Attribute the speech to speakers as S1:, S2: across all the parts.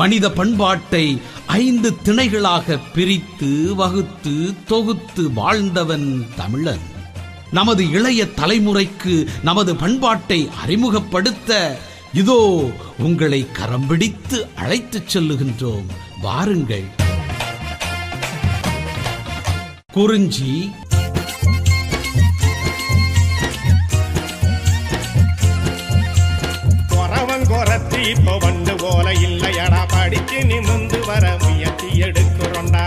S1: மனித பண்பாட்டை ஐந்து திணைகளாக பிரித்து வகுத்து தொகுத்து வாழ்ந்தவன் தமிழன். நமது இளைய தலைமுறைக்கு நமது பண்பாட்டை அறிமுகப்படுத்த இதோ உங்களை கரம் பிடித்து அழைத்துச் செல்லுகின்றோம். வாருங்கள். குறிஞ்சி.
S2: இப்ப போல இல்லை. படிச்சு நிமிந்து வர முயற்சி எடுக்கிறோண்டா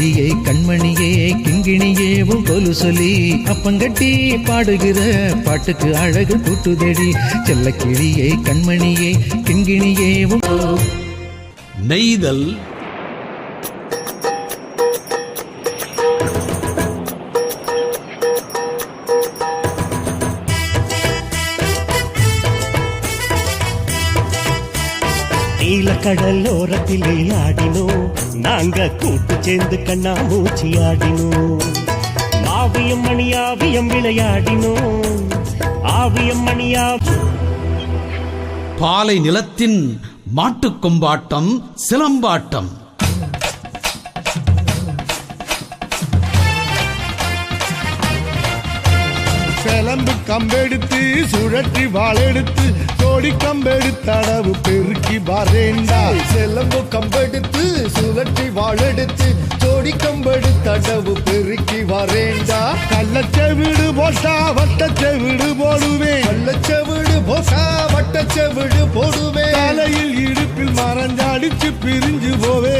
S3: கிளியே கண்மணியே கிங்கிணியே உன் கொலு சொல்லி அப்பங்கட்டி பாடுகிற பாட்டுக்கு அழகு கூட்டுதடி. செல்லக்கிளியே கண்மணியே கிங்கிணியே உன்
S1: நெய்தல்
S4: நீலக்கடலோரத்திலே ஆடினோம் நாங்க கூட்டு சேர்ந்து கண்ணா மூச்சி ஆடினோம் ஆவியம் மணியாவியம் விளையாடினோம் ஆவியம் மணியா
S1: பாலை நிலத்தின் மாட்டுக் கொம்பாட்டம் சிலம்பாட்டம்.
S5: சிலம்பு கம்பெடுத்து சுழற்றி வாழெடுத்து கோடி கம்பெடுத்தடவு பெருக்கி பாரேண்டா
S6: செலம்பு கம்பெடுத்து சுழற்றி வாழெடுத்து ஜோடி கம்பெடு தடவு பெருக்கி வரேண்டா.
S5: கள்ளச்செவிடு போட்டா வட்டச்செவிடு போடுவேன்
S6: கள்ளச்செவிடு போட்டா வட்டச்செவிடு போடுவேன்
S5: தலையில் இடுப்பில் மறைஞ்சடிச்சு பிரிஞ்சு போவே.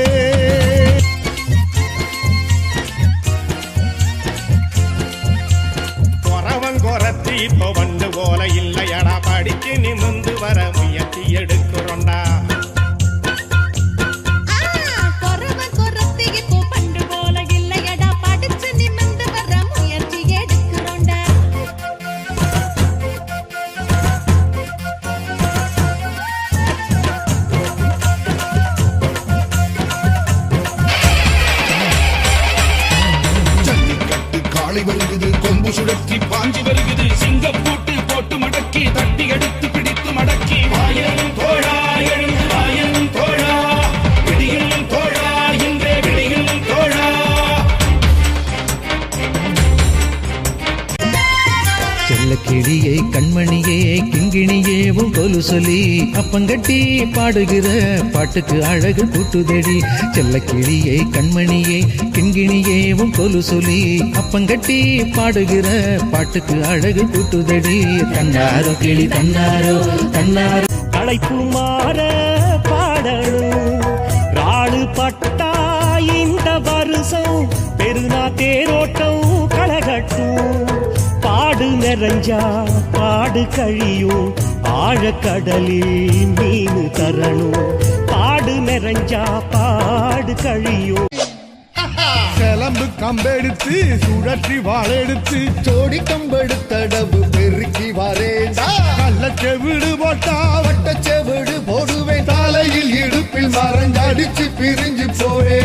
S6: ஜல்லிக்கட்டு காளை வருகுது கொம்பு சுழற்றி பாஞ்சி
S7: வருகிறது
S3: கிளியே கண்மணியே கிங்கிணியே உன் கொலு சொல்லி அப்பங்கட்டி பாடுகிற பாட்டுக்கு அழகு கூட்டுதடி. செல்ல கிளியே கண்மணியே கிங்கிணியே உன் கொலு சொல்லி அப்பங்கட்டி பாடுகிற பாட்டுக்கு அழகு கூட்டுதடி. தன்னாரோ கிளி தன்னாரோ தன்னாரோ.
S4: அழைப்பு மாற பாடணும் ராடு பட்டா இந்த வருஷம் பெருநா தேரோட்டம் களைகட்டும் பாடு நிறைஞ்சா பாடு கழியும் ஆழக்கடலில் மீன் தரணும். பாடு நிறைஞ்சா பாடு கழியும்
S5: சிலம்பு கம்பெடுத்து சுழற்றி வாழெடுத்து
S6: ஜோடி கம்பெடுத்தடவு பெருக்கி வரேண்டா
S5: கள்ளச்செவிடு போட்டா
S6: வட்டச்செவிடு போடுவேன். தலையில் இடுப்பில் மறைஞ்சடிச்சு பிரிஞ்சு போவே